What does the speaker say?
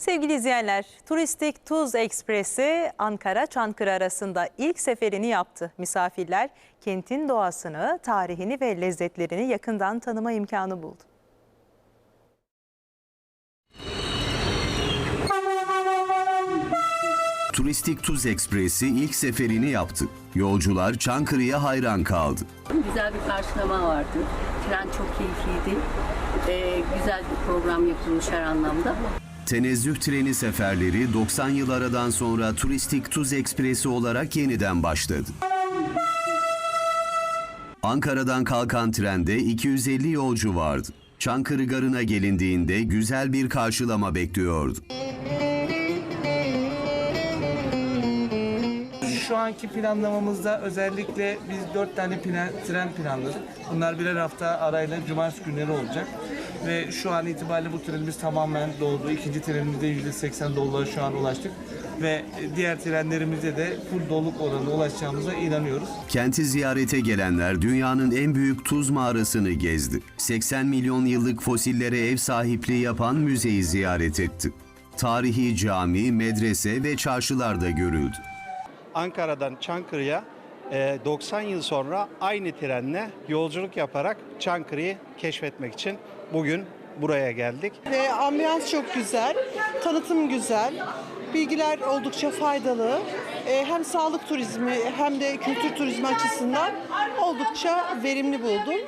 Sevgili izleyenler, Turistik Tuz Ekspresi Ankara Çankırı arasında ilk seferini yaptı. Misafirler kentin doğasını, tarihini ve lezzetlerini yakından tanıma imkanı buldu. Turistik Tuz Ekspresi ilk seferini yaptı. Yolcular Çankırı'ya hayran kaldı. Güzel bir karşılama vardı. Tren çok keyifliydi. Ee, güzel bir program yapılmış her anlamda. Tenezzüh treni seferleri 90 yıl aradan sonra Turistik Tuz Ekspresi olarak yeniden başladı. Ankara'dan kalkan trende 250 yolcu vardı. Çankırı Garı'na gelindiğinde güzel bir karşılama bekliyordu. Şu anki planlamamızda özellikle biz dört tane plan, tren planladık. Bunlar birer hafta arayla cumartesi günleri olacak. Ve şu an itibariyle bu trenimiz tamamen doldu. İkinci trenimizde %80 dolulara şu an ulaştık. Ve diğer trenlerimizde de full doluluk oranına ulaşacağımıza inanıyoruz. Kenti ziyarete gelenler dünyanın en büyük tuz mağarasını gezdi. 80 milyon yıllık fosillere ev sahipliği yapan müzeyi ziyaret etti. Tarihi cami, medrese ve çarşılar da görüldü. Ankara'dan Çankırı'ya e, 90 yıl sonra aynı trenle yolculuk yaparak Çankırı'yı keşfetmek için bugün buraya geldik. Ve ambiyans çok güzel, tanıtım güzel, bilgiler oldukça faydalı. Ee, Hem sağlık turizmi hem de kültür turizmi açısından oldukça verimli buldum.